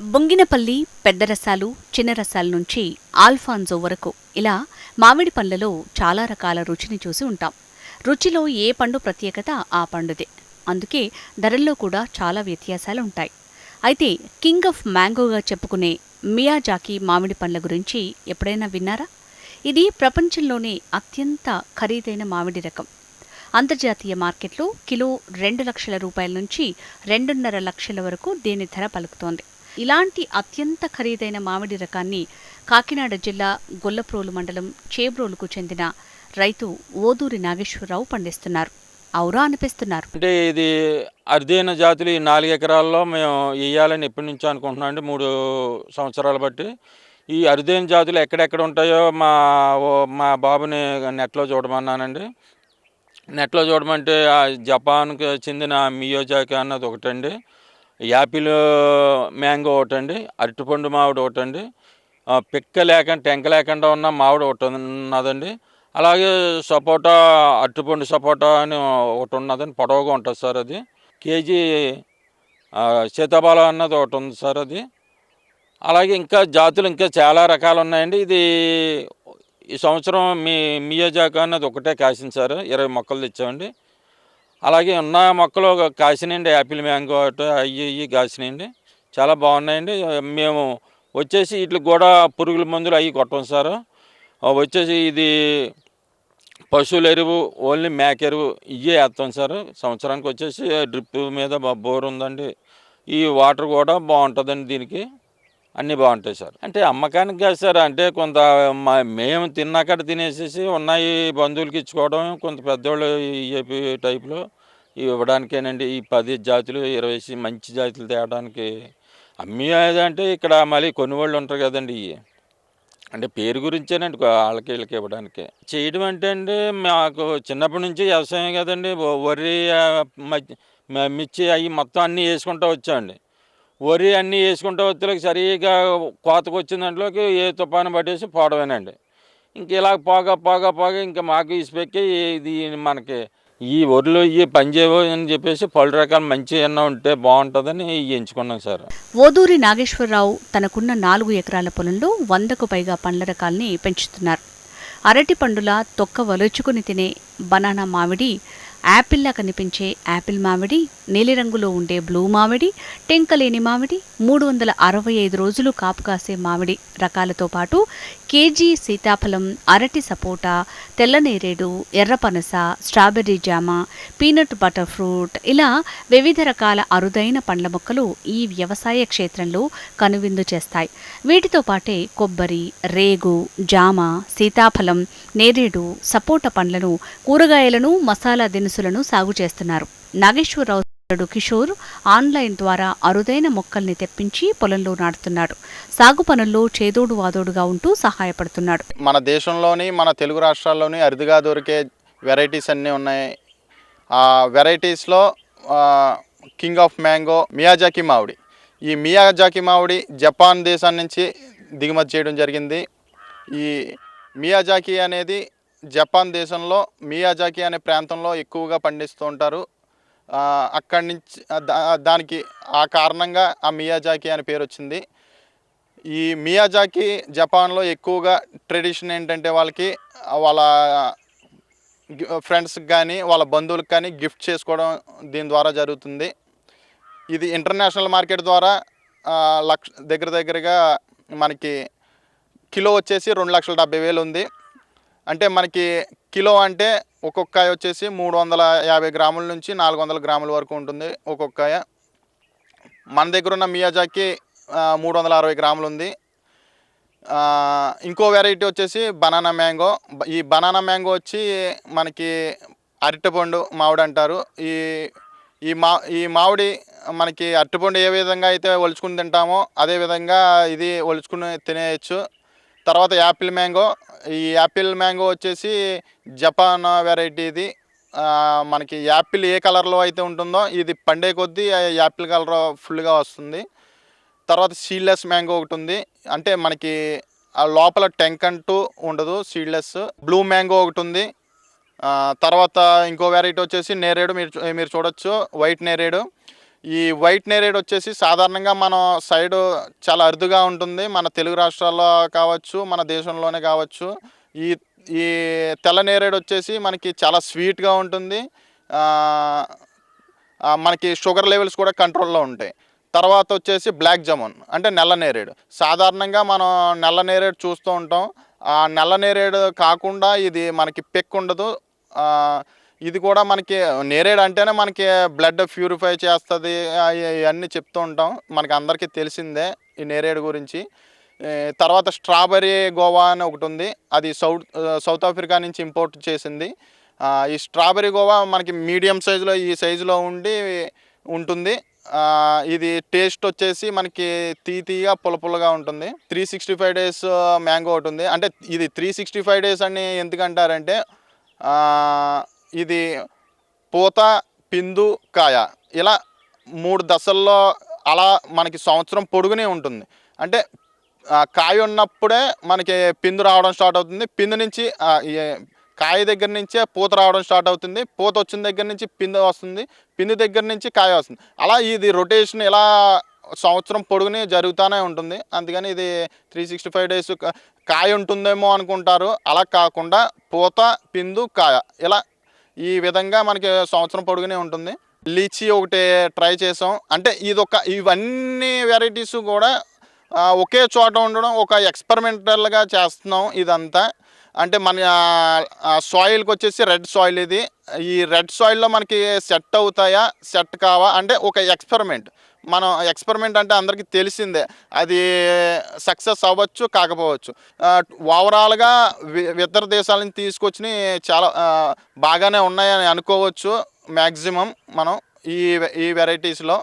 బొంగినపల్లి పెద్ద రసాలు చిన్న రసాల నుంచి ఆల్ఫాన్జో వరకు ఇలా మామిడి పండ్లలో చాలా రకాల రుచిని చూసి ఉంటాం. రుచిలో ఏ పండు ప్రత్యేకత ఆ పండుదే. అందుకే ధరల్లో కూడా చాలా వ్యత్యాసాలు ఉంటాయి. అయితే కింగ్ ఆఫ్ మ్యాంగోగా చెప్పుకునే మియాజాకి మామిడి పండ్ల గురించి ఎప్పుడైనా విన్నారా? ఇది ప్రపంచంలోనే అత్యంత ఖరీదైన మామిడి రకం. అంతర్జాతీయ మార్కెట్లో కిలో రెండు లక్షల రూపాయల నుంచి రెండున్నర లక్షల వరకు దీని ధర పలుకుతోంది. ఇలాంటి అత్యంత ఖరీదైన మామిడి రకాన్ని కాకినాడ జిల్లా గొల్లప్రోలు మండలం చేబ్రోలుకు చెందిన రైతు ఓదూరి నాగేశ్వరరావు పండిస్తున్నారు. ఔరా అనిపిస్తున్నారు. అంటే ఇది అరుదైన జాతులు ఈ నాలుగు ఎకరాల్లో మేము వేయాలని ఎప్పటి నుంచో అనుకుంటున్నాం అండి మూడు సంవత్సరాలు బట్టి. ఈ అరుదైన జాతులు ఎక్కడెక్కడ ఉంటాయో మా ఓ- మా బాబుని నెట్లో చూడమన్నానండి. నెట్లో చూడమంటే జపాన్కి చెందిన మియోజాకి అన్నది ఒకటండి. యాపిల్ మ్యాంగో ఒకటండి అరటిపండు మామిడి ఒకటండి పిక్క లేకుండా టెంక లేకుండా ఉన్న మామిడి ఒకటి ఉన్నదండి అలాగే సపోటా అరటిపండు సపోటా అని ఒకటి ఉన్నదండి పొడవుగా ఉంటుంది సార్ అది. కేజీ సీతాఫలం అన్నది ఒకటి ఉంది సార్ అది. అలాగే ఇంకా జాతులు ఇంకా చాలా రకాలు ఉన్నాయండి ఇది ఈ సంవత్సరం మీ మియోజాకా అన్నది ఒకటే కాసింది సార్ ఇరవై మొక్కలు తెచ్చామండి. అలాగే ఉన్న మొక్కలు కాసినాయండి. యాపిల్ మ్యాంగో అవి ఇవి కాసినాయండి. చాలా బాగున్నాయండి. మేము వచ్చేసి వీటికి కూడా పురుగుల మందులు అవి కొట్టం సార్. వచ్చేసి ఇది పశువుల ఎరువు ఓన్లీ మేక ఎరువు ఇవే వేస్తాం సార్. సంవత్సరానికి వచ్చేసి డ్రిప్ మీద బోర్ ఉందండి. ఈ వాటర్ కూడా బాగుంటుందండి దీనికి. అన్నీ బాగుంటాయి సార్. అంటే అమ్మకానికి కాదు సార్ అంటే కొంత మా- మేము తిన్నాకడ తినేసేసి ఉన్నాయి బంధువులకి ఇచ్చుకోవడం కొంత పెద్దోళ్ళు ఏపీ టైప్లో ఇవ్వడానికేనండి. ఈ పది జాతులు ఇరవై మంచి జాతులు తేవడానికి అమ్మేదంటే అంటే ఇక్కడ మళ్ళీ కొనుగోళ్ళు ఉంటారు కదండి ఇవి అంటే పేరు గురించేనండి వాళ్ళకి వీళ్ళకి ఇవ్వడానికి. చేయడం అంటే అండి మాకు చిన్నప్పటి నుంచి వ్యవసాయం కదండి వరి మ- మిర్చి అవి మొత్తం అన్నీ వేసుకుంటూ వచ్చామండి. వరి అన్నీ వేసుకుంటే వచ్చేలోకి సరిగా కోతకు వచ్చిన దాంట్లోకి ఏ తుఫాను పట్టేసి పోవడమేనండి. ఇంక ఇలా పోగా పోగా పోగా ఇంకా మాకు ఇసుపెక్కి ఇది మనకి ఈ ఒరిలో ఇవి పనిచేయవు అని చెప్పేసి పలు రకాల మంచి ఎన్నో ఉంటే బాగుంటుందని ఎంచుకున్నాం సార్. ఓదూరి నాగేశ్వరరావు తనకున్న నాలుగు ఎకరాల పొలంలో వందకు పైగా పండ్ల రకాల్ని పెంచుతున్నారు. అరటి పండుల తొక్క వలుచుకుని తినే బనానా మామిడి యాపిల్లా కనిపించే యాపిల్ మామిడి నీలిరంగులో ఉండే బ్లూ మామిడి టెంకలేని మామిడి మూడు వందల అరవై ఐదు రోజులు కాపు కాసే మామిడి రకాలతో పాటు కేజీ సీతాఫలం అరటి సపోటా తెల్లనేరేడు ఎర్రపనస స్ట్రాబెర్రీ జామ పీనట్ బటర్ ఫ్రూట్ ఇలా వివిధ రకాల అరుదైన పండ్ల మొక్కలు ఈ వ్యవసాయ క్షేత్రంలో కనువిందు చేస్తాయి. వీటితో పాటే కొబ్బరి రేగు జామ సీతాఫలం నేరేడు సపోటా పండ్లను కూరగాయలను మసాలా దినుసులను సాగు చేస్తున్నారు. నాగేశ్వరరావు సోదరుడు కిషోర్ ఆన్లైన్ ద్వారా అరుదైన మొక్కల్ని తెప్పించి పొలంలో నాటుతున్నాడు సాగు పనుల్లో చేదోడు వాదోడుగా ఉంటూ సహాయపడుతున్నాడు. మన దేశంలోని మన తెలుగు రాష్ట్రాల్లోని అరుదుగా దొరికే వెరైటీస్ అన్నీ ఉన్నాయి. ఆ వెరైటీస్లో కింగ్ ఆఫ్ మ్యాంగో మియాజాకి మామిడి ఈ మియాజాకి మామిడి జపాన్ దేశం నుంచి దిగుమతి చేయడం జరిగింది. ఈ మియాజాకి అనేది జపాన్ దేశంలో మియాజాకి అనే ప్రాంతంలో ఎక్కువగా పండిస్తూ ఉంటారు. అక్కడి నుంచి దానికి ఆ కారణంగా ఆ మియాజాకి అనే పేరు వచ్చింది. ఈ మియాజాకి జపాన్లో ఎక్కువగా ట్రెడిషన్ ఏంటంటే వాళ్ళకి వాళ్ళ ఫ్రెండ్స్కి కానీ వాళ్ళ బంధువులకు కానీ గిఫ్ట్ చేసుకోవడం దీని ద్వారా జరుగుతుంది. ఇది ఇంటర్నేషనల్ మార్కెట్ ద్వారా లక్ష దగ్గర దగ్గరగా మనకి కిలో వచ్చేసి రెండు లక్షల డెబ్బై వేలు ఉంది. అంటే మనకి కిలో అంటే ఒక్కొక్క కాయ వచ్చేసి మూడు వందల యాభై గ్రాముల నుంచి నాలుగు వందల గ్రాముల వరకు ఉంటుంది ఒక్కొక్కాయ మన దగ్గర ఉన్న మియాజాకి మూడు వందల అరవై గ్రాములు ఉంది. ఇంకో వెరైటీ వచ్చేసి బనానా మ్యాంగో. ఈ బనానా మ్యాంగో వచ్చి మనకి అరటిపండు మామిడి అంటారు. ఈ ఈ మా ఈ మామిడి మనకి అరటిపండు ఏ విధంగా అయితే ఒలుచుకుని తింటామో అదే విధంగా ఇది ఒలుచుకుని తినేయచ్చు. తర్వాత యాపిల్ మ్యాంగో. ఈ యాపిల్ మ్యాంగో వచ్చేసి జపాన్ వెరైటీ ఇది మనకి యాపిల్ ఏ కలర్లో అయితే ఉంటుందో ఇది పండే కొద్దీ యాపిల్ కలర్ ఫుల్గా వస్తుంది. తర్వాత సీడ్లెస్ మ్యాంగో ఒకటి ఉంది. అంటే మనకి ఆ లోపల టెంక్ అంటూ ఉండదు సీడ్లెస్. బ్లూ మ్యాంగో ఒకటి ఉంది. తర్వాత ఇంకో వెరైటీ వచ్చేసి నేరేడు. మీరు మీరు చూడొచ్చు. వైట్ నేరేడు. ఈ వైట్ నేరేడ్ వచ్చేసి సాధారణంగా మనం సైడ్ చాలా అరుదుగా ఉంటుంది. మన తెలుగు రాష్ట్రాల్లో కావచ్చు మన దేశంలోనే కావచ్చు. ఈ ఈ తెల్ల నేరేడు వచ్చేసి మనకి చాలా స్వీట్గా ఉంటుంది. మనకి షుగర్ లెవెల్స్ కూడా కంట్రోల్లో ఉంటాయి. తర్వాత వచ్చేసి బ్లాక్ జమున్ అంటే నల్ల నేరేడు. సాధారణంగా మనం నల్ల నేరేడు చూస్తూ ఉంటాం. ఆ నల్ల నేరేడు కాకుండా ఇది మనకి పెక్ ఉండదు ఇది కూడా మనకి నేరేడు అంటేనే మనకి బ్లడ్ ప్యూరిఫై చేస్తుంది ఇవన్నీ చెప్తూ ఉంటాం. మనకి అందరికీ తెలిసిందే ఈ నేరేడు గురించి. తర్వాత స్ట్రాబెర్రీ గోవా అని ఒకటి ఉంది. అది సౌత్ సౌత్ ఆఫ్రికా నుంచి ఇంపోర్ట్ చేసింది. ఈ స్ట్రాబెర్రీ గోవా మనకి మీడియం సైజులో ఈ సైజులో ఉండి ఉంటుంది. ఇది టేస్ట్ వచ్చేసి మనకి తీతీగా పులపులగా ఉంటుంది. Three sixty five days mango ఒకటి ఉంది. అంటే ఇది త్రీ సిక్స్టీ ఫైవ్ డేస్ అని ఎందుకంటారంటే ఇది పూత పిందు కాయ. ఇలా మూడు దశల్లో అలా మనకి సంవత్సరం పొడుగునే ఉంటుంది. అంటే కాయ ఉన్నప్పుడే మనకి పిందు రావడం స్టార్ట్ అవుతుంది. పిందు నుంచి కాయ దగ్గర నుంచే పూత రావడం స్టార్ట్ అవుతుంది. పూత వచ్చిన దగ్గర నుంచి పిందు వస్తుంది. పిందు దగ్గర నుంచి కాయ వస్తుంది. అలా ఇది రొటేషన్ ఇలా సంవత్సరం పొడుగుని జరుగుతూనే ఉంటుంది. అందుకని ఇది త్రీ సిక్స్టీ ఫైవ్ డేస్ కాయ ఉంటుందేమో అనుకుంటారు. అలా కాకుండా పూత పిందు కాయ. ఇలా ఈ విధంగా మనకి సంవత్సరం పొడుగునే ఉంటుంది. లీచీ ఒకటి ట్రై చేసాం. అంటే ఇది ఒక ఇవన్నీ వెరైటీస్ కూడా ఒకే చోట ఉండడం ఒక ఎక్స్పెరిమెంటల్గా చేస్తున్నాం ఇదంతా. అంటే మన సాయిల్కి వచ్చేసి రెడ్ సాయిల్ ఇది. ఈ రెడ్ సాయిల్లో మనకి సెట్ అవుతాయా? సెట్ కావా? అంటే ఒక ఎక్స్పెరిమెంట్. మనం ఎక్స్పెరిమెంట్ అంటే అందరికీ తెలిసిందే. అది సక్సెస్ అవ్వచ్చు కాకపోవచ్చు. ఓవరాల్గా ఇతర దేశాల నుంచి తీసుకొచ్చి చాలా బాగానే ఉన్నాయని అనుకోవచ్చు. మ్యాక్సిమం మనం ఈ ఈ వెరైటీస్లో